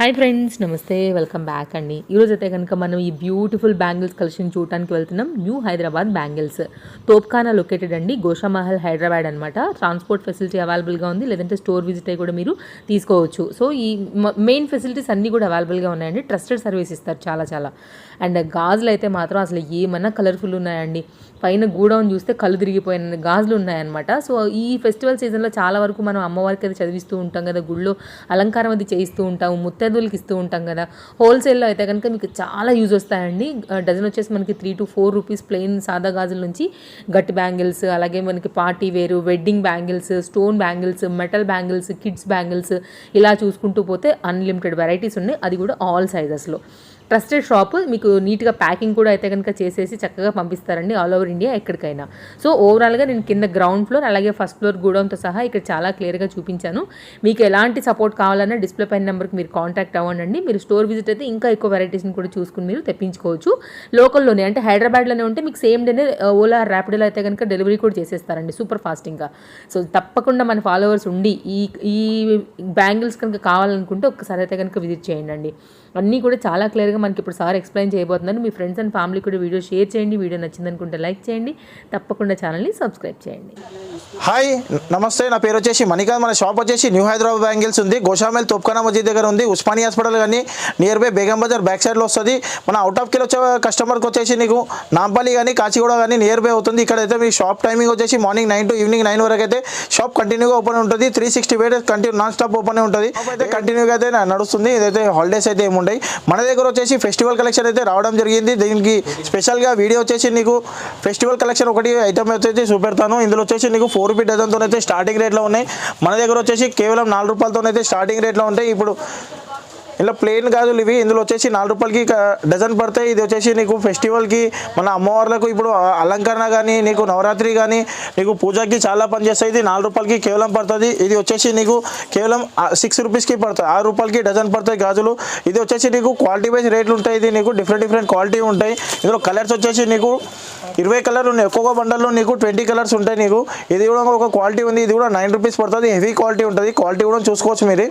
Hi friends namaste welcome back అండి. ఈరోజు అయితే కనుక మనం ఈ బ్యూటిఫుల్ బ్యాంగిల్స్ కలెక్షన్ చూడటానికి వెళ్తున్నాం. New Hyderabad bangles. Topkhana located అండి. గోషామహల్ హైదరాబాద్ అనమాట ట్రాన్స్పోర్ట్ ఫెసిలిటీ అవైలబుల్గా ఉంది. లేదంటే స్టోర్ విజిట్ అయ్యి కూడా మీరు తీసుకోవచ్చు. సో ఈ మెయిన్ ఫెసిలిటీస్ అన్నీ కూడా అవైలబుల్గా ఉన్నాయండి. ట్రస్టెడ్ సర్వీస్ ఇస్తారు చాలా చాలా. అండ్ గాజులు అయితే మాత్రం అసలు ఏమన్నా కలర్ఫుల్ ఉన్నాయండి. పైన గూడౌన్ చూస్తే కళ్ళు తిరిగిపోయిన గాజులు ఉన్నాయన్నమాట. సో ఈ ఫెస్టివల్ సీజన్లో చాలా వరకు మనం అమ్మవారికి అది చదివిస్తూ ఉంటాం కదా గుళ్ళో అలంకారం అది చేయిస్తూ ఉంటాము ముత్తైదులకి ఇస్తూ ఉంటాం కదా. హోల్సేల్లో అయితే కనుక మీకు చాలా యూజ్ వస్తాయండి. డజన్ వచ్చేసి మనకి three to four rupees plain సాదా గాజుల నుంచి గట్టి బ్యాంగిల్స్ అలాగే మనకి పార్టీ వేరు wedding bangles stone bangles metal bangles kids bangles ఇలా చూసుకుంటూ పోతే అన్లిమిటెడ్ వెరైటీస్ ఉన్నాయి. అది కూడా ఆల్ సైజెస్లో ట్రస్టెడ్ షాప్ మీకు నీట్గా ప్యాకింగ్ కూడా అయితే కనుక చేసేసి చక్కగా పంపిస్తారండి ఆల్ ఓవర్ ఇండియా ఎక్కడికైనా. సో ఓవరాల్గా నేను కింద గ్రౌండ్ ఫ్లోర్ అలాగే ఫస్ట్ ఫ్లోర్ గూడౌన్తో సహా ఇక్కడ చాలా క్లియర్గా చూపించాను. మీకు ఎలాంటి సపోర్ట్ కావాలన్నా డిస్ప్లే పైన నెంబర్కి మీరు కాంటాక్ట్ అవ్వండి మీరు స్టోర్ విజిట్ అయితే ఇంకా ఎక్కువ వెరైటీస్ని కూడా చూసుకుని మీరు తెప్పించుకోవచ్చు. లోకల్లోనే అంటే హైదరాబాద్లోనే ఉంటే మీకు సేమ్ డేనే ఓలా ర్యాపిడోలో అయితే కనుక డెలివరీ కూడా చేసేస్తారండి సూపర్ ఫాస్టింగ్గా. సో తప్పకుండా మన ఫాలోవర్స్ ఉండి ఈ ఈ బ్యాంగిల్స్ కనుక కావాలనుకుంటే ఒక్కసారి అయితే కనుక విజిట్ చేయండి అన్నీ కూడా చాలా క్లియర్గా మనకి ఇప్పుడు సార్ ఎక్స్ప్లెయిన్ చేయబోతున్నారు. మీ ఫ్రెండ్స్ అండ్ ఫ్యామిలీ కూడా వీడియో షేర్ చేయండి. వీడియో నచ్చిందనుకుంటే లైక్ చేయండి. తప్పకుండా ఛానల్ని సబ్స్క్రైబ్ చేయండి. హాయ్ నమస్తే. నా పేరు వచ్చేసి మణికాంత్. మన షాప్ వచ్చేసి న్యూ హైదరాబాద్ బ్యాంగిల్స్ ఉంది. గోషామేల్ తోప్ఖానా మస్జిద్ దగ్గర ఉంది. ఉస్మానియా హాస్పిటల్ కానీ near by Begum Bazar back సైడ్లో వస్తుంది. మన అవుట్ ఆఫ్ కిలో వచ్చే కస్టమర్కి వచ్చేసి నీకు నాంపల్లి కానీ కాచిగూడ కానీ నియర్ బై అవుతుంది. ఇక్కడైతే మీ షాప్ టైమింగ్ వచ్చేసి morning nine to evening nine వరకు అయితే షాప్ కంటిన్యూగా ఓపెన్ ఉంటుంది. Three sixty continue non stop open ఉంటుంది. అయితే కంటిన్యూగా అయితే నడుస్తుంది. ఇదైతే హాలిడేస్ అయితే ఏముండయి. మన దగ్గర వచ్చేసి ఫెస్టివల్ కలెక్షన్ అయితే రావడం జరిగింది. దీనికి స్పెషల్గా వీడియో వచ్చేసి నీకు ఫెస్టివల్ కలెక్షన్ ఒకటి ఐటమ్ వచ్చేసి చూపెడతాను. ఇందులో వచ్చేసి నీకు ఫోర్ రూపీ డజన్తో అయితే స్టార్టింగ్ రేట్లో ఉన్నాయి. మన దగ్గర వచ్చేసి కేవలం నాలుగు రూపాయలతో అయితే స్టార్టింగ్ రేట్లో ఉంటాయి. ఇప్పుడు ఇలా ప్లెయిన్ గాజులు ఇవి. ఇందులో వచ్చేసి నాలుగు రూపాయలకి డజన్ పడతాయి. ఇది వచ్చేసి నీకు ఫెస్టివల్కి మన అమ్మవార్లకు ఇప్పుడు అలంకరణ కానీ నీకు నవరాత్రి కానీ నీకు పూజకి చాలా పనిచేస్తాయి ఇది నాలుగు రూపాయలకి కేవలం పడుతుంది. ఇది వచ్చేసి నీకు కేవలం సిక్స్ రూపీస్కి పడుతుంది. ఆరు రూపాయలకి డజన్ పడతాయి గాజులు. ఇది వచ్చేసి నీకు క్వాలిటీ వైజ్ రేట్లు ఉంటాయి. ఇది నీకు డిఫరెంట్ డిఫరెంట్ క్వాలిటీ ఉంటాయి. ఇందులో కలర్స్ వచ్చేసి నీకు ఇరవై కలర్ ఉన్నాయి. ఒక్కొక్క బండల్లో నీకు ట్వంటీ కలర్స్ ఉంటాయి నీకు. ఇది కూడా ఒక క్వాలిటీ ఉంది. ఇది కూడా నైన్ రూపీస్ పడుతుంది. హెవీ క్వాలిటీ ఉంటుంది. క్వాలిటీ కూడా చూసుకోవచ్చు మీరు.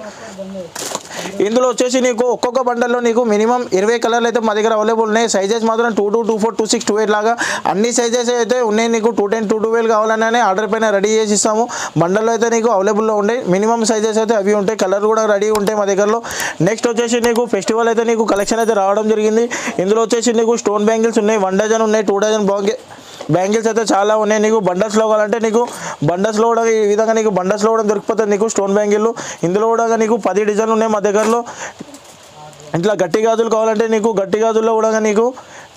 ఇందులో వచ్చేసి నీకు ఒక్కొక్క బండల్లో నీకు మినిమం ఇరవై కలర్లు అయితే మా దగ్గర అవైలబుల్ ఉన్నాయి. సైజెస్ మాత్రం two two two four two six two eight లాగా. అన్ని సైజెస్ అయితే ఉన్నాయి నీకు టూ టెన్ టూ ట్వెల్వ్ కావాలనే ఆర్డర్ పైన రెడీ చేసి ఇస్తాము. బండల్లో అయితే నీకు అవైలబుల్లో ఉన్నాయి. మినిమం సైజెస్ అయితే అవి ఉంటాయి. కలర్ కూడా రెడీ ఉంటాయి మా దగ్గరలో. నెక్స్ట్ వచ్చేసి నీకు ఫెస్టివల్ అయితే నీకు కలెక్షన్ అయితే రావడం జరిగింది. ఇందులో వచ్చేసి నీకు స్టోన్ బ్యాంగిల్స్ ఉన్నాయి. వన్ డజన్ ఉన్నాయి టూ డజన్ బాంగి బ్యాంగిల్స్ అయితే చాలా ఉన్నాయి. నీకు బండల్స్లో కావాలంటే నీకు బండల్స్లో కూడా ఈ విధంగా నీకు బండల్స్లో కూడా దొరికిపోతుంది నీకు స్టోన్ బ్యాంగిల్ ఇందులో కూడా నీకు పది డిజైన్లు ఉన్నాయి మా దగ్గరలో. ఇట్లా గట్టి గాజులు కావాలంటే నీకు గట్టి గాజుల్లో కూడా నీకు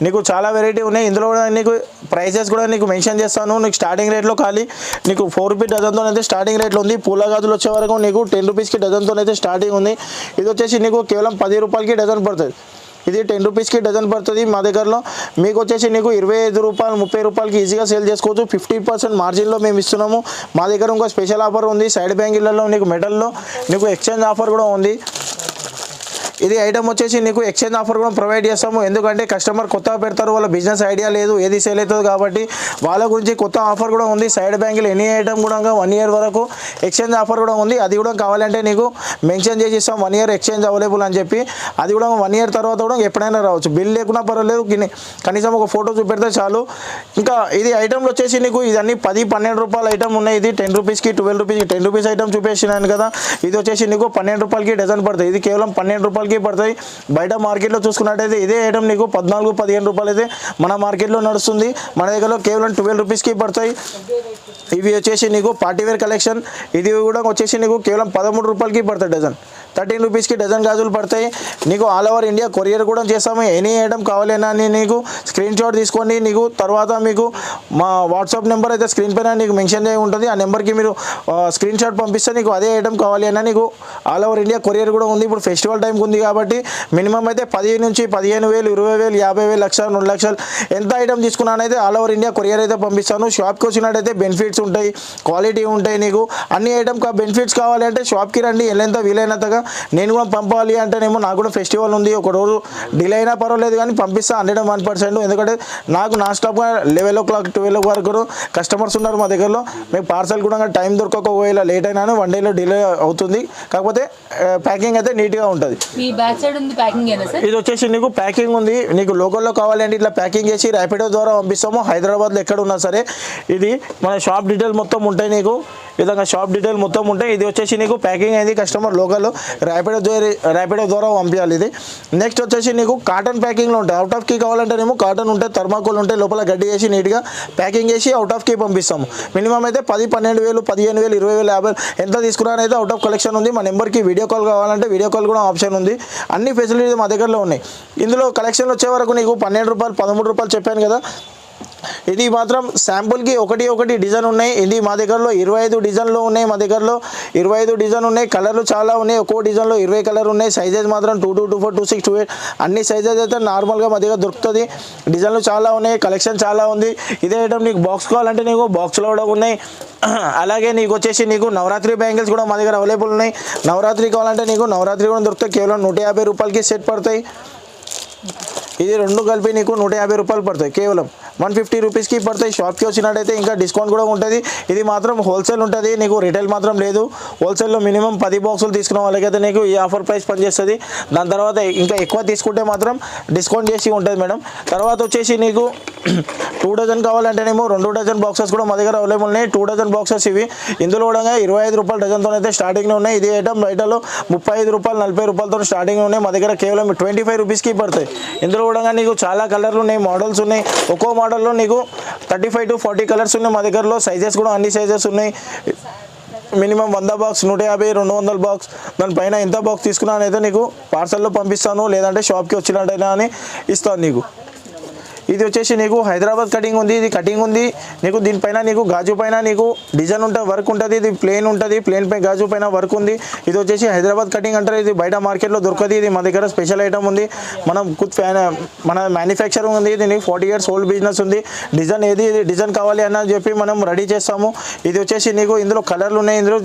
నీకు చాలా వెరైటీ ఉన్నాయి. ఇందులో కూడా నీకు ప్రైసెస్ కూడా నీకు మెన్షన్ చేస్తాను. నీకు స్టార్టింగ్ రేట్లో ఖాళీ. నీకు ఫోర్ రూపీ డజన్తో అయితే స్టార్టింగ్ రేట్లో ఉంది. పూల గాజులు వచ్చే వరకు నీకు టెన్ రూపీస్కి డజన్తో అయితే స్టార్టింగ్ ఉంది. ఇది వచ్చేసి నీకు కేవలం పది రూపాయలకి డజన్ పడుతుంది. ఇది టెన్ రూపీస్కి డజన్ పడుతుంది మా దగ్గరలో. మీకు వచ్చేసి నీకు ఇరవై ఐదు రూపాయలు ముప్పై రూపాయలకి ఈజీగా సేల్ చేసుకోవచ్చు. ఫిఫ్టీ పర్సెంట్ మార్జిన్లో మేము ఇస్తున్నాము. మా దగ్గర ఇంకో స్పెషల్ ఆఫర్ ఉంది. సైడ్ బ్యాంగిళ్ళలో నీకు మెటల్లో నీకు ఎక్స్చేంజ్ ఆఫర్ కూడా ఉంది. ఇది ఐటమ్ వచ్చేసి నీకు ఎక్స్చేంజ్ ఆఫర్ కూడా ప్రొవైడ్ చేస్తాము. ఎందుకంటే కస్టమర్ కొత్తగా పెడతారు వాళ్ళ బిజినెస్ ఐడియా లేదు ఏది సేల్ అవుతుంది కాబట్టి వాళ్ళ గురించి కొత్త ఆఫర్ కూడా ఉంది. సైడ్ బ్యాంకులు ఎనీ ఐటమ్ కూడా వన్ ఇయర్ వరకు ఎక్స్చేంజ్ ఆఫర్ కూడా ఉంది. అది కూడా కావాలంటే నీకు మెన్షన్ చేసి ఇస్తాం. వన్ ఇయర్ ఎక్స్చేంజ్ అవైలబుల్ అని చెప్పి అది కూడా వన్ ఇయర్ తర్వాత కూడా ఎప్పుడైనా రావచ్చు. బిల్ లేకున్నా పర్వాలేదు కనీసం ఒక ఫోటో చూపెడితే చాలు. ఇంకా ఇది ఐటమ్లు వచ్చేసి నీకు ఇదన్నీ పది పన్నెండు రూపాయల ఐటమ్ ఉన్నాయి. ఇది టెన్ రూపీస్కి ట్వెల్వ్ రూపీస్కి టెన్ రూపీస్ ఐటమ్ చూపేసినాను కదా. ఇది వచ్చేసి నీకు పన్నెండు రూపాయలకి డజన్ పడుతుంది ఇది కేవలం పన్నెండు రూపాయలకి పడతాయి. బయట మార్కెట్లో చూసుకున్నట్టయితే ఇదే ఐటమ్ నీకు పద్నాలుగు పదిహేను రూపాయలు అయితే మన మార్కెట్లో నడుస్తుంది. మన దగ్గరలో కేవలం ట్వెల్వ్ రూపీస్కి పడతాయి. ఇవి వచ్చేసి నీకు పార్టీవేర్ కలెక్షన్ ఇది కూడా వచ్చేసి నీకు కేవలం పదమూడు రూపాయలకి పడతాయి డజన్ థర్టీన్ రూపీస్కి డజన్ గాజులు పడతాయి. నీకు ఆల్ ఓవర్ ఇండియా కొరియర్ కూడా చేస్తాము. ఎనీ ఐటమ్ కావాలన్నా అని నీకు స్క్రీన్ షాట్ తీసుకోండి నీకు తర్వాత మీకు మా వాట్సాప్ నెంబర్ అయితే స్క్రీన్ పైన నీకు మెన్షన్ చేయి ఉంటుంది. ఆ నెంబర్కి మీరు స్క్రీన్ షాట్ పంపిస్తే నీకు అదే ఐటమ్ కావాలి అన్నా నీకు ఆల్ ఓవర్ ఇండియా కొరియర్ కూడా ఉంది. ఇప్పుడు ఫెస్టివల్ టైంకి ఉంది కాబట్టి మినిమం అయితే పది నుంచి పదిహేను వేలు ఇరవై వేలు యాభై వేలు లక్ష రెండు లక్షలు ఎంత ఐటమ్ తీసుకున్నానైతే ఆల్ ఓవర్ ఇండియా కొరియర్ అయితే పంపిస్తాను. షాప్కి వచ్చినట్టయితే బెనిఫిట్స్ ఉంటాయి క్వాలిటీ ఉంటాయి నీకు. అన్ని ఐటమ్ బెనిఫిట్స్ కావాలి అంటే షాప్కి రండి. ఎంత వీలైనంతగా నేను కూడా పంపాలి అంటేనేమో నాకు కూడా ఫెస్టివల్ ఉంది. ఒక రోజు డిలే అయినా పర్వాలేదు కానీ పంపిస్తా హండ్రెడ్ వన్ పర్సెంట్. ఎందుకంటే నాకు నా స్టాప్గా లెవెన్ ఓ క్లాక్ ట్వెల్వ్ వరకు కస్టమర్స్ ఉన్నారు మా దగ్గరలో. మీకు పార్సల్ కూడా టైం దొరకక ఒకవేళ లేట్ అయినా వన్ డేలో డిలే అవుతుంది. కాకపోతే ప్యాకింగ్ అయితే నీట్గా ఉంటుంది. ఇది వచ్చేసి నీకు ప్యాకింగ్ ఉంది. నీకు లోకల్లో కావాలంటే ఇట్లా ప్యాకింగ్ చేసి ర్యాపిడో ద్వారా పంపిస్తాము. హైదరాబాద్లో ఎక్కడ ఉన్నా సరే ఇది మన షాప్ డీటెయిల్ మొత్తం ఉంటాయి నీకు. విధంగా షాప్ డీటెయిల్ మొత్తం ఉంటాయి. ఇది వచ్చేసి నీకు ప్యాకింగ్ అయింది కస్టమర్ లోకల్లో ర్యాపిడో ద్వారా ర్యాపిడో ద్వారా పంపించాలి ఇది. నెక్స్ట్ వచ్చేసి నీకు కాటన్ ప్యాకింగ్లో ఉంటాయి. అవుట్ ఆఫ్ కీ కావాలంటేనేమో కాటన్ ఉంటాయి థర్మాకోల్ ఉంటాయి. లోపల గడ్డి చేసి నీట్గా ప్యాకింగ్ చేసి అవుట్ ఆఫ్ కీ పంపిస్తాము. మినిమం అయితే పది పన్నెండు వేలు పదిహేను వేలు ఇరవై వేలు యాభై ఎంత తీసుకున్నా అయితే అవుట్ ఆఫ్ కలెక్షన్ ఉంది. మా నెంబర్కి వీడియో వీడియో కాల్ కావాలంటే వీడియో కాల్ కూడా ఆప్షన్ ఉంది. అన్ని ఫెసిలిటీస్ మా దగ్గరలో ఉన్నాయి. ఇందులో కలెక్షన్ వచ్చే వరకు నీకు పన్నెండు రూపాయలు పదమూడు రూపాయలు చెప్పాను కదా. ఇది మాత్రం శాంపుల్కి ఒకటి ఒకటి డిజైన్ ఉన్నాయి. ఇది మా దగ్గరలో ఇరవై ఐదు డిజైన్లు ఉన్నాయి. మా దగ్గరలో ఇరవై ఐదు డిజైన్ ఉన్నాయి. కలర్లు చాలా ఉన్నాయి. ఒక్కో డిజైన్లో ఇరవై కలర్ ఉన్నాయి. సైజెస్ మాత్రం two two two four two six two eight అన్ని సైజెస్ అయితే నార్మల్గా మా దగ్గర దొరుకుతుంది. డిజైన్లు చాలా ఉన్నాయి. కలెక్షన్ చాలా ఉంది. ఇదే ఐటమ్ నీకు బాక్స్ కావాలంటే నీకు బాక్స్లో కూడా ఉన్నాయి. అలాగే నీకు వచ్చేసి నీకు నవరాత్రి బ్యాంగిల్స్ కూడా మా దగ్గర అవైలబుల్ ఉన్నాయి. నవరాత్రి కావాలంటే నీకు నవరాత్రి కూడా దొరుకుతాయి. కేవలం నూట యాభై రూపాయలకి సెట్ పడతాయి. ఇది రెండు కలిపి నీకు నూట యాభై రూపాయలు పడతాయి. కేవలం వన్ ఫిఫ్టీ రూపీస్కి పడతాయి. షాప్కి వచ్చినట్టయితే ఇంకా డిస్కౌంట్ కూడా ఉంటుంది. ఇది మాత్రం హోల్సేల్ ఉంటుంది. నీకు రిటైల్ మాత్రం లేదు. హోల్సేల్లో మినిమం పది బాక్సులు తీసుకున్న వాళ్ళకైతే నీకు ఈ ఆఫర్ ప్రైస్ పనిచేస్తుంది. దాని తర్వాత ఇంకా ఎక్కువ తీసుకుంటే మాత్రం డిస్కౌంట్ చేసి ఉంటుంది మేడం. తర్వాత వచ్చేసి నీకు టూ డజన్ కావాలంటేనేమో రెండు డజన్ బాక్సెస్ కూడా మా దగ్గర అవైలబుల్ ఉన్నాయి. టూ డజన్ బాక్సెస్ ఇవి. ఇందులో కూడా ఇరవై ఐదు రూపాయల డజన్తో అయితే స్టార్టింగ్లో ఉన్నాయి. ఇది ఐటమ్ బయటలో ముప్పై ఐదు రూపాయలు నలభై రూపాయలతో స్టార్టింగ్ ఉన్నాయి. మా దగ్గర కేవలం ట్వంటీ ఫైవ్ రూపీస్కి పడతాయి. ఇందులో కూడా నీకు చాలా కలర్లు ఉన్నాయి మోడల్స్ ఉన్నాయి. ఒక్కో మోడల్లో నీకు thirty five to forty colours ఉన్నాయి మా దగ్గరలో. సైజెస్ కూడా అన్ని సైజెస్ ఉన్నాయి. మినిమం వంద బాక్స్ నూట యాభై రెండు వందల బాక్స్ దానిపైన ఎంత బాక్స్ తీసుకున్నానైతే నీకు పార్సల్లో పంపిస్తాను. లేదంటే షాప్కి వచ్చినట్టయినా అని ఇస్తాను నీకు. ఇది వచ్చేసి నీకు హైదరాబాద్ కటింగ్ ఉంది ఇది కటింగ్ ఉంది. నీకు దీనిపైన నీకు గాజు పైన నీకు డిజైన్ ఉంటుంది వర్క్ ఉంటుంది ఇది ప్లేన్ ఉంటుంది ప్లేన్ పై గాజు పైన వర్క్ ఉంది. ఇది వచ్చేసి హైదరాబాద్ కటింగ్ అంటారు ఇది బయట మార్కెట్లో దొరకదు ఇది మా దగ్గర స్పెషల్ ఐటమ్ ఉంది. మనం కుత్ ఫ్యాన్ మన మ్యానుఫ్యాక్చరింగ్ ఉంది ఇది నీకు ఫార్టీ ఇయర్స్ ఓల్డ్ బిజినెస్ ఉంది. డిజైన్ ఏది ఇది డిజైన్ కావాలి అని చెప్పి మనం రెడీ చేస్తాము. ఇది వచ్చేసి నీకు ఇందులో కలర్లు ఉన్నాయి ఇందులో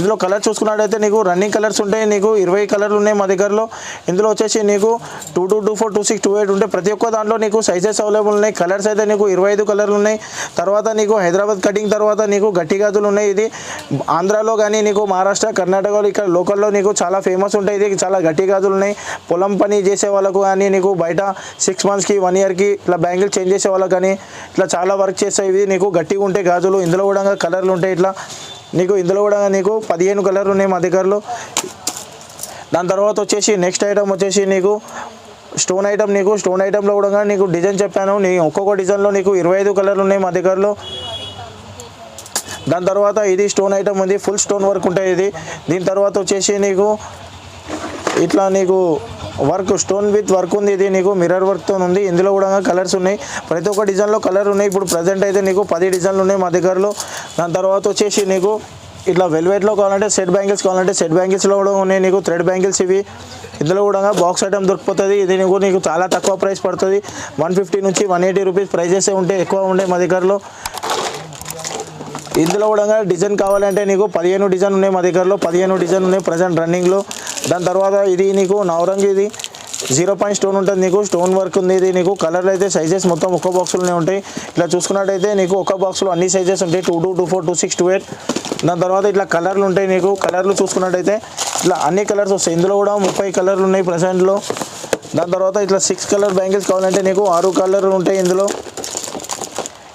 ఇందులో కలర్ చూసుకున్నట్టయితే నీకు రన్నింగ్ కలర్స్ ఉంటాయి నీకు ఇరవై కలర్లు ఉన్నాయి మా దగ్గరలో. ఇందులో వచ్చేసి నీకు two two two four two six two eight ఉంటాయి ప్రతి ఒక్క దాంట్లో నీకు సైజెస్ అవైలబుల్ ఉన్నాయి. కలర్స్ అయితే నీకు ఇరవై ఐదు కలర్లు ఉన్నాయి. తర్వాత నీకు హైదరాబాద్ కటింగ్ తర్వాత నీకు గట్టి గాజులు ఉన్నాయి. ఇది ఆంధ్రాలో కానీ నీకు మహారాష్ట్ర కర్ణాటకలో ఇక్కడ లోకల్లో నీకు చాలా ఫేమస్ ఉంటాయి. ఇది చాలా గట్టి గాజులు ఉన్నాయి. పొలం పని చేసే వాళ్ళకు కానీ నీకు బయట సిక్స్ మంత్స్కి వన్ ఇయర్కి ఇట్లా బ్యాంగిల్ చేంజ్ చేసే వాళ్ళకి కానీ ఇట్లా చాలా వర్క్ చేస్తాయి. ఇవి నీకు గట్టిగా ఉంటాయి గాజులు ఇందులో కూడా కలర్లు ఉంటాయి. ఇట్లా నీకు ఇందులో కూడా నీకు పదిహేను కలర్లు ఉన్నాయి మా దగ్గరలో. దాని తర్వాత వచ్చేసి నెక్స్ట్ ఐటమ్ వచ్చేసి నీకు స్టోన్ ఐటమ్ నీకు స్టోన్ ఐటమ్లో కూడా నీకు డిజైన్ చెప్పాను. నీ ఒక్కొక్క డిజైన్లో నీకు ఇరవై ఐదు కలర్లు ఉన్నాయి మా దగ్గరలో. దాని తర్వాత ఇది స్టోన్ ఐటమ్ ఉంది ఫుల్ స్టోన్ వర్క్ ఉంటుంది ఇది. దీని తర్వాత వచ్చేసి నీకు ఇట్లా నీకు వర్క్ స్టోన్ విత్ వర్క్ ఉంది ఇది నీకు మిర్రర్ వర్క్తో ఉంది. ఇందులో కూడా కలర్స్ ఉన్నాయి. ప్రతి ఒక్క డిజైన్లో కలర్ ఉన్నాయి. ఇప్పుడు ప్రజెంట్ అయితే నీకు పది డిజైన్లు ఉన్నాయి మా దగ్గరలో. దాని తర్వాత వచ్చేసి నీకు ఇట్లా వెల్వెట్లో కావాలంటే సెట్ బ్యాంగిల్స్ కావాలంటే సెట్ బ్యాంగిల్స్లో కూడా ఉన్నాయి నీకు థ్రెడ్ బ్యాంగిల్స్ ఇవి. ఇందులో కూడా బాక్స్ ఐటమ్ దొరికిపోతుంది. ఇది నీకు నీకు చాలా తక్కువ ప్రైస్ పడుతుంది. వన్ ఫిఫ్టీ నుంచి వన్ ఎయిటీ రూపీస్ ప్రైజెస్ ఉంటాయి ఎక్కువ ఉండే మా దగ్గరలో. ఇందులో కూడా డిజైన్ కావాలంటే నీకు పదిహేను డిజైన్ ఉన్నాయి మా దగ్గరలో. పదిహేను డిజైన్ ఉన్నాయి ప్రజెంట్ రన్నింగ్లో. దాని తర్వాత ఇది నీకు నవరంగి ఇది. జీరో పాయింట్ స్టోన్ ఉంటుంది నీకు స్టోన్ వర్క్ ఉంది ఇది నీకు కలర్లు అయితే సైజెస్ మొత్తం ఒక్క బాక్స్లోనే ఉంటాయి. ఇట్లా చూసుకున్నట్టయితే నీకు ఒక బాక్స్లో అన్ని సైజెస్ ఉంటాయి. Two two two four two six two eight దాని తర్వాత ఇట్లా కలర్లు ఉంటాయి నీకు. కలర్లు చూసుకున్నట్టయితే ఇట్లా అన్ని కలర్స్ వస్తాయి. ఇందులో కూడా ముప్పై కలర్లు ఉన్నాయి ప్రజెంట్లో దాని తర్వాత ఇట్లా సిక్స్ కలర్ బ్యాంగిల్స్ కావాలంటే నీకు ఆరు కలర్లు ఉంటాయి ఇందులో.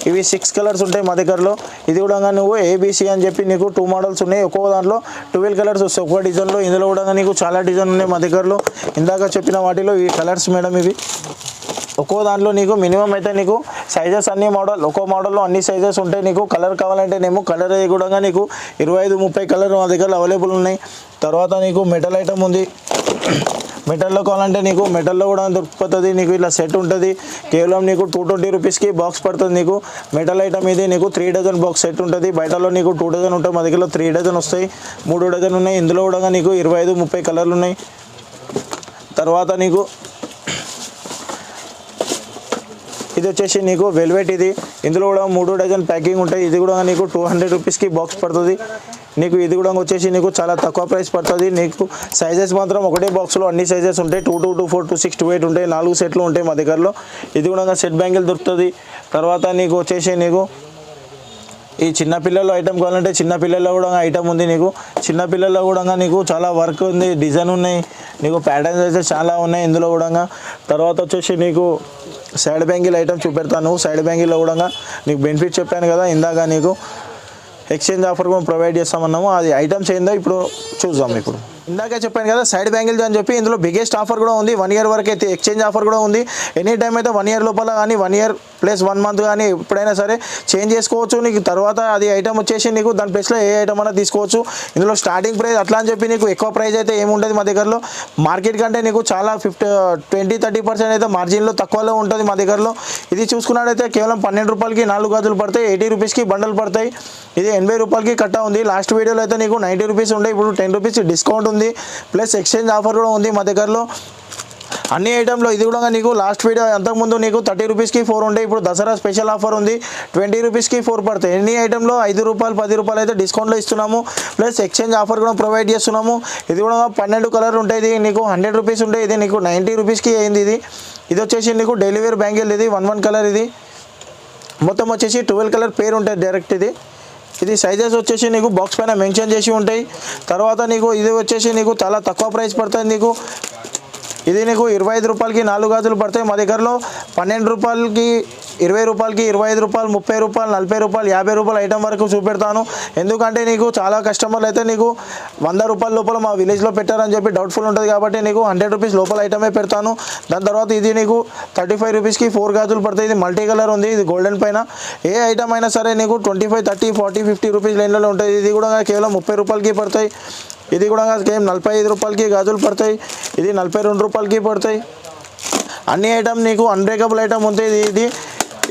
ఇవి సిక్స్ కలర్స్ ఉంటాయి మా దగ్గరలో. ఇది కూడా నువ్వు ఏబీసీ అని చెప్పి నీకు టూ మోడల్స్ ఉన్నాయి. ఒక్కొక్క దాంట్లో ట్వెల్వ్ కలర్స్ వస్తాయి. ఒక్కో డిజైన్లో ఇందులో కూడా నీకు చాలా డిజైన్ ఉన్నాయి మా దగ్గరలో. ఇందాక చెప్పిన వాటిలో ఈ కలర్స్ మేడం ఇవి. ఒక్కో దాంట్లో నీకు మినిమం అయితే నీకు సైజెస్ అన్ని మోడల్ ఒక్కో మోడల్లో అన్ని సైజెస్ ఉంటాయి నీకు. కలర్ కావాలంటే నేమో కలర్ కూడా నీకు ఇరవై ఐదు ముప్పై కలర్ మా దగ్గర అవైలబుల్ ఉన్నాయి. తర్వాత నీకు మెటల్ ఐటమ్ ఉంది. మెటల్లో కావాలంటే నీకు మెటల్లో కూడా దొరికిపోతుంది నీకు ఇలా సెట్ ఉంటుంది. కేవలం నీకు టూ ట్వంటీ రూపీస్కి బాక్స్ పడుతుంది నీకు. మెటల్ ఐటమ్ ఇది నీకు త్రీ డజన్ బాక్స్ సెట్ ఉంటుంది. బయటలో నీకు టూ డజన్ ఉంటాయి మా దగ్గర త్రీ డజన్ వస్తాయి. మూడు డజన్ ఉన్నాయి ఇందులో కూడా నీకు ఇరవై ఐదు ముప్పై కలర్లు ఉన్నాయి. తర్వాత నీకు ఇది వచ్చేసి నీకు వెల్వెట్ ఇది. ఇందులో కూడా మూడు డజన్ ప్యాకింగ్ ఉంటాయి. ఇది కూడా నీకు టూ హండ్రెడ్ రూపీస్కి బాక్స్ పడుతుంది. నీకు ఇది కూడా వచ్చేసి నీకు చాలా తక్కువ ప్రైస్ పడుతుంది. నీకు సైజెస్ మాత్రం ఒకటే బాక్స్లో అన్ని సైజెస్ ఉంటాయి. Two two two four two six two eight ఉంటాయి. నాలుగు సెట్లు ఉంటాయి మా దగ్గరలో. ఇది కూడా సెట్ బ్యాంగిల్ దొరుకుతుంది. తర్వాత నీకు వచ్చేసి నీకు ఈ చిన్న పిల్లల ఐటమ్ కావాలంటే చిన్న పిల్లల్లో కూడా ఐటమ్ ఉంది నీకు. చిన్న పిల్లల్లో కూడా నీకు చాలా వర్క్ ఉంది. డిజైన్ ఉన్నాయి. నీకు ప్యాటర్న్స్ అయితే చాలా ఉన్నాయి. ఇందులో కూడా తర్వాత వచ్చేసి నీకు సైడ్ బ్యాంగిల్ ఐటమ్ చూపెడతాను. సైడ్ బ్యాంగిల్లో కూడా నీకు బెనిఫిట్ చెప్పాను కదా. ఇందాక నీకు ఎక్స్చేంజ్ ఆఫర్ కూడా ప్రొవైడ్ చేస్తామన్నాము అది ఐటమ్స్ ఏందో ఇప్పుడు చూద్దాం ఇప్పుడు. ఇందాక చెప్పాను కదా సైడ్ బ్యాంగిల్స్ అని చెప్పి ఇందులో బిగ్గెస్ట్ ఆఫర్ కూడా ఉంది. వన్ ఇయర్ వరకు అయితే ఎక్స్చేంజ్ ఆఫర్ కూడా ఉంది. ఎనీ టైం అయితే వన్ ఇయర్ లోపల కానీ one year plus one month కానీ ఎప్పుడైనా సరే చేంజ్ చేసుకోవచ్చు. నీకు తర్వాత అది ఐటమ్ వచ్చేసి నీకు దాని ప్లేస్లో ఏ ఐటమ్ అయినా తీసుకోవచ్చు. ఇందులో స్టార్టింగ్ ప్రైస్ అట్లా అని చెప్పి నీకు ఎక్కువ ప్రైస్ అయితే ఏముంటుంది మా దగ్గరలో. మార్కెట్ కంటే నీకు చాలా ఫిఫ్టీ ట్వంటీ థర్టీ పర్సెంట్ అయితే మార్జిన్లో తక్కువలో ఉంటుంది మా దగ్గరలో. ఇది చూసుకున్నట్టయితే కేవలం పన్నెండు రూపాయలకి నాలుగు గాజులు పడతాయి. ఎయిటీ రూపీస్కి బండలు పడతాయి. ఇది ఎనభై రూపాయలకి కట్ట ఉంది. లాస్ట్ వీడియోలో అయితే నీకు నైంటీ రూపీస్ ఉండే. ఇప్పుడు టెన్ రూపీస్ డిస్కౌంట్ ఉంది. ప్లస్ ఎక్స్చేంజ్ ఆఫర్ కూడా ఉంది మా దగ్గరలో. అన్ని ఐటెంలో ఇది కూడా నీకు లాస్ట్ వీడియో అంతకుముందు నీకు థర్టీ రూపీస్కి ఫోర్ ఉండే ఇప్పుడు దసరా స్పెషల్ ఆఫర్ ఉంది. ట్వంటీ రూపీస్కి ఫోర్ పడతాయి. ఎన్ని ఐటెంలో ఐదు రూపాయలు పది రూపాయలు అయితే డిస్కౌంట్లో ఇస్తున్నాము. ప్లస్ ఎక్స్చేంజ్ ఆఫర్ కూడా ప్రొవైడ్ చేస్తున్నాము. ఇది కూడా పన్నెండు కలర్ ఉంటుంది నీకు హండ్రెడ్ రూపీస్ ఉంటే ఇది నీకు నైంటీ రూపీస్కి అయింది ఇది. ఇది వచ్చేసి నీకు డెలివరీ బ్యాంగిల్ ఇది వన్ వన్ కలర్ ఇది. మొత్తం వచ్చేసి ట్వెల్వ్ కలర్ పేరు ఉంటుంది డైరెక్ట్ ఇది. ఇది సైజెస్ వచ్చేసి నీకు బాక్స్ పైన మెన్షన్ చేసి ఉంటాయి. తర్వాత నీకు ఇది వచ్చేసి నీకు చాలా తక్కువ ప్రైస్ పడుతుంది నీకు. ఇది నీకు ఇరవై ఐదు రూపాయలకి నాలుగు గాజులు పడతాయి. మా దగ్గరలో పన్నెండు రూపాయలకి ఇరవై రూపాయలకి ఇరవై ఐదు రూపాయలు ముప్పై రూపాయలు నలభై రూపాయలు యాభై రూపాయలు ఐటమ్ వరకు చూపెడతాను. ఎందుకంటే నీకు చాలా కస్టమర్లు అయితే నీకు వంద రూపాయల లోపల మా విలేజ్లో పెట్టారని చెప్పి డౌట్ఫుల్ ఉంటుంది కాబట్టి నీకు హండ్రెడ్ రూపీస్ లోపల ఐటమే పెడతాను. దాని తర్వాత ఇది నీకు థర్టీ ఫైవ్ రూపీస్కి ఫోర్ గాజులు పడతాయి. ఇది మల్టీ కలర్ ఉంది ఇది గోల్డెన్ పైన. ఏ ఐటమ్ అయినా సరే నీకు twenty five thirty forty fifty rupees లైన్లలో ఉంటుంది ఇది కూడా కేవలం ముప్పై రూపాయలకి పడతాయి. ఇది కూడా కేవలం నలభై ఐదు రూపాయలకి గాజులు పడతాయి ఇది నలభై రెండు రూపాయలకి పడతాయి. అన్ని ఐటమ్ నీకు అన్బ్రేకబుల్ ఐటమ్ ఉంది ఇది ఇది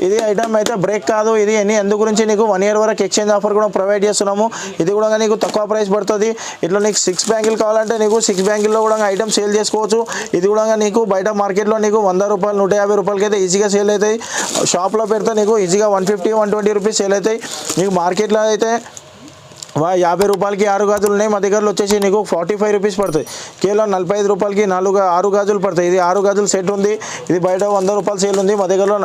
ఇది ఐటమ్ అయితే బ్రేక్ కాదు ఇది ఎన్ని ఎందు గురించి నీకు వన్ ఇయర్ వరకు ఎక్స్చేంజ్ ఆఫర్ కూడా ప్రొవైడ్ చేస్తున్నాము. ఇది కూడా నీకు తక్కువ ప్రైస్ పడుతుంది. ఇట్లా నీకు సిక్స్ బ్యాంగిల్ కావాలంటే నీకు సిక్స్ బ్యాంగిల్లో కూడా ఐటమ్ సేల్ చేసుకోవచ్చు. ఇది కూడా నీకు బయట మార్కెట్లో నీకు వంద రూపాయలు నూట యాభై రూపాయలకి అయితే ఈజీగా సేల్ అవుతాయి. షాప్లో పెడితే నీకు ఈజీగా one fifty one twenty rupees sale అవుతాయి. నీకు మార్కెట్లో అయితే వా యాభై రూపాయలకి ఆరు గాజులు ఉన్నాయి. మా దగ్గరలో వచ్చేసి నీకు ఫార్టీ ఫైవ్ రూపీస్ పడతాయి. కేవలం నలభై ఐదు రూపాయలకి నాలుగు ఆరు గాజులు పడతాయి. ఇది ఆరు గాజులు సెట్ ఉంది. ఇది బయట వంద రూపాయలు సేల్ ఉంది. మా దగ్గరలో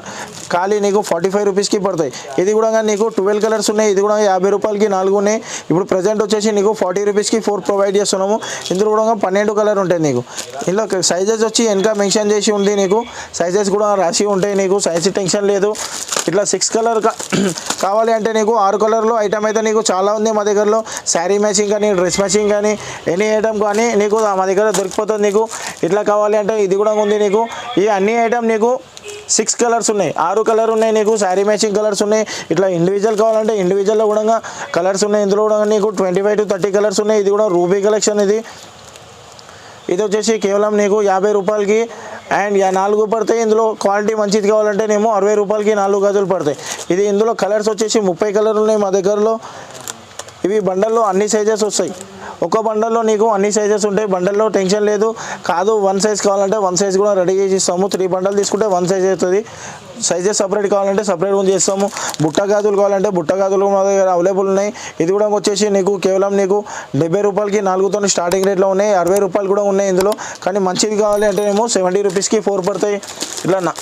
ఖాళీ నీకు ఫార్టీ ఫైవ్ రూపీస్కి పడతాయి. ఇది కూడా నీకు ట్వెల్వ్ కలర్స్ ఉన్నాయి. ఇది కూడా యాభై రూపాయలకి నాలుగు ఉన్నాయి. ఇప్పుడు ప్రజెంట్ వచ్చేసి నీకు ఫార్టీ రూపీస్కి ఫోర్ ప్రొవైడ్ చేస్తున్నాము. ఇందులో కూడా పన్నెండు కలర్ ఉంటాయి నీకు. ఇందులో సైజెస్ వచ్చి వెనక మెన్షన్ చేసి ఉంది నీకు. సైజెస్ కూడా రాసి ఉంటాయి నీకు. సైజ్ టెన్షన్ లేదు. ఇట్లా సిక్స్ కలర్ కావాలి అంటే నీకు ఆరు కలర్లో ఐటమ్ అయితే నీకు చాలా ఉంది మా దగ్గర. దగ్గరలో శారీ మ్యాచింగ్ కానీ డ్రెస్ మ్యాచింగ్ కానీ ఎనీ ఐటమ్ కానీ నీకు మా దగ్గర దొరికిపోతుంది నీకు. ఇట్లా కావాలి అంటే ఇది కూడా ఉంది నీకు. ఈ అన్ని ఐటమ్ నీకు సిక్స్ కలర్స్ ఉన్నాయి. ఆరు కలర్ ఉన్నాయి నీకు శారీ మ్యాచింగ్ కలర్స్ ఉన్నాయి. ఇట్లా ఇండివిజువల్ కావాలంటే ఇండివిజువల్లో కూడా కలర్స్ ఉన్నాయి. ఇందులో కూడా నీకు twenty five to thirty colours ఉన్నాయి. ఇది కూడా రూబీ కలెక్షన్ ఇది. ఇది వచ్చేసి కేవలం నీకు యాభై రూపాయలకి అండ్ యా- నాలుగు పడతాయి. ఇందులో క్వాలిటీ మంచిది కావాలంటే నేమో అరవై రూపాయలకి నాలుగు గజులు పడతాయి. ఇది ఇందులో కలర్స్ వచ్చేసి ముప్పై కలర్లు ఉన్నాయి మా దగ్గరలో. ఇవి బండల్లో అన్ని సైజెస్ వస్తాయి. ఒక బండల్లో నీకు అన్ని సైజెస్ ఉంటాయి. బండల్లో టెన్షన్ లేదు. కాదు వన్ సైజ్ కావాలంటే వన్ సైజ్ కూడా రెడీ చేసి ఇస్తాము. త్రీ బండలు తీసుకుంటే వన్ సైజ్ అవుతుంది. సైజెస్ సపరేట్ కావాలంటే సపరేట్ కూడా చేస్తాము. బుట్ట గాజులు కావాలంటే బుట్ట గాజులు మా దగ్గర అవైలబుల్ ఉన్నాయి. ఇది కూడా వచ్చేసి నీకు కేవలం నీకు డెబ్బై రూపాయలకి నాలుగుతో స్టార్టింగ్ రేట్లో ఉన్నాయి. అరవై రూపాయలు కూడా ఉన్నాయి ఇందులో. కానీ మంచిది కావాలి అంటే ఏమో సెవెంటీ రూపీస్కి ఫోర్ పడతాయి. ఇట్లా నా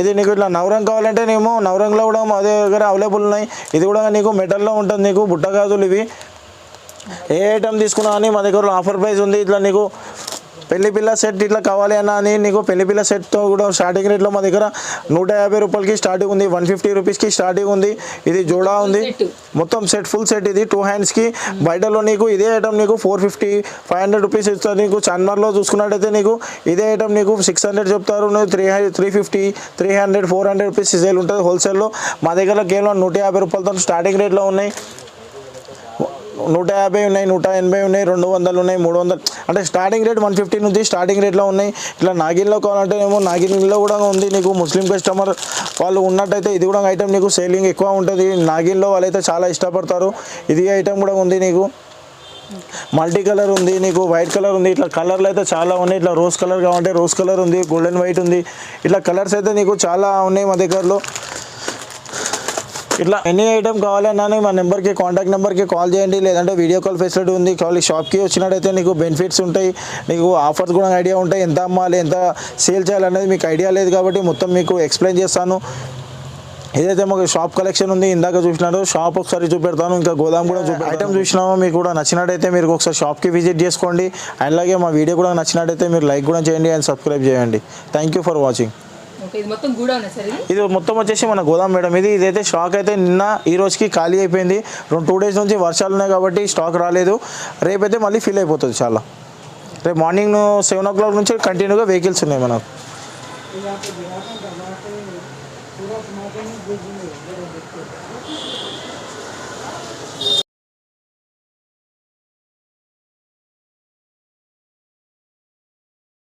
ఇది నీకు ఇట్లా నవరంగ్ కావాలంటే నేమో నవరంగ్లో కూడా మా దగ్గర అవైలబుల్ ఉన్నాయి. ఇది కూడా నీకు మెటల్లో ఉంటుంది నీకు బుట్టగాజులు ఇవి. ఏ ఐటమ్ తీసుకున్నా కానీ మా దగ్గర ఆఫర్ ప్రైస్ ఉంది. ఇట్లా నీకు పెళ్ళి పిల్ల సెట్ ఇట్లా కావాలి అన్న అని నీకు పెళ్ళి పిల్ల సెట్తో కూడా స్టార్టింగ్ రేట్లో మా దగ్గర నూట యాభై రూపాయలకి స్టార్టింగ్ ఉంది వన్ ఫిఫ్టీ రూపీస్కి స్టార్టింగ్ ఉంది ఇది జోడా ఉంది. మొత్తం సెట్ ఫుల్ సెట్ ఇది. టూ హ్యాండ్స్కి బయటలో నీకు ఇదే ఐటమ్ నీకు four fifty five hundred rupees ఇస్తారు నీకు. చార్మార్లో చూసుకున్నట్టయితే నీకు ఇదే ఐటమ్ నీకు సిక్స్ హండ్రెడ్ చెప్తారు. నువ్వు three three fifty three hundred four hundred rupees sale ఉంటుంది హోల్సేల్లో మా దగ్గర కేవలం నూట యాభై రూపాయలతో స్టార్టింగ్ రేట్లో ఉన్నాయి. నూట యాభై ఉన్నాయి నూట ఎనభై ఉన్నాయి రెండు వందలు ఉన్నాయి మూడు వందలు. అంటే స్టార్టింగ్ రేట్ వన్ ఫిఫ్టీ నుంచి స్టార్టింగ్ రేట్లో ఉన్నాయి. ఇట్లా నాగిన్లో కావాలంటే ఏమో నాగిన్లో కూడా ఉంది నీకు ముస్లిం కస్టమర్ వాళ్ళు ఉన్నట్టయితే ఇది కూడా ఐటెం నీకు సేలింగ్ ఎక్కువ ఉంటుంది. నాగిన్లో వాళ్ళైతే చాలా ఇష్టపడతారు. ఇది ఐటెం కూడా ఉంది నీకు. మల్టీ కలర్ ఉంది నీకు వైట్ కలర్ ఉంది. ఇట్లా కలర్లు అయితే చాలా ఉన్నాయి. ఇట్లా రోజ్ కలర్ కావాలంటే రోజ్ కలర్ ఉంది గోల్డెన్ వైట్ ఉంది. ఇట్లా కలర్స్ అయితే నీకు చాలా ఉన్నాయి మా దగ్గరలో. ఇట్లా ఎనీ ఐటమ్ కావాలన్నా మా నెంబర్కి కాంటాక్ట్ నెంబర్కి కాల్ చేయండి. లేదంటే వీడియో కాల్ ఫెసిలిటీ ఉంది. కావాలి షాప్కి వచ్చినట్టయితే నీకు బెనిఫిట్స్ ఉంటాయి. నీకు ఆఫర్స్ కూడా ఐడియా ఉంటాయి. ఎంత అమ్మాలి ఎంత సేల్ చేయాలనేది మీకు ఐడియా లేదు కాబట్టి మొత్తం మీకు ఎక్స్ప్లెయిన్ చేస్తాను. ఏదైతే మాకు షాప్ కలెక్షన్ ఉంది ఇందాక చూసినారో షాప్ ఒకసారి చూపెడతాను. ఇంకా గోదాం కూడా చూపెడతాను. ఐటమ్ చూసినామో. మీకు కూడా నచ్చినట్టయితే మీరు ఒకసారి షాప్కి విజిట్ చేసుకోండి. అలాగే మా వీడియో కూడా నచ్చినట్టయితే మీరు లైక్ కూడా చేయండి అండ్ సబ్స్క్రైబ్ చేయండి. థ్యాంక్ యూ ఫర్ వాచింగ్ ఇది మొత్తం ఇది? మొత్తం వచ్చేసి మన గోదాం మేడం. ఇది ఇదైతే స్టాక్ అయితే నిన్న ఈ రోజుకి ఖాళీ అయిపోయింది. రెండు టూ డేస్ నుంచి వర్షాలు ఉన్నాయి కాబట్టి స్టాక్ రాలేదు. రేపైతే మళ్ళీ ఫిల్ అయిపోతుంది చాలా. రేపు మార్నింగ్ సెవెన్ ఓ క్లాక్ నుంచి కంటిన్యూగా వెహికల్స్ ఉన్నాయి మనకు.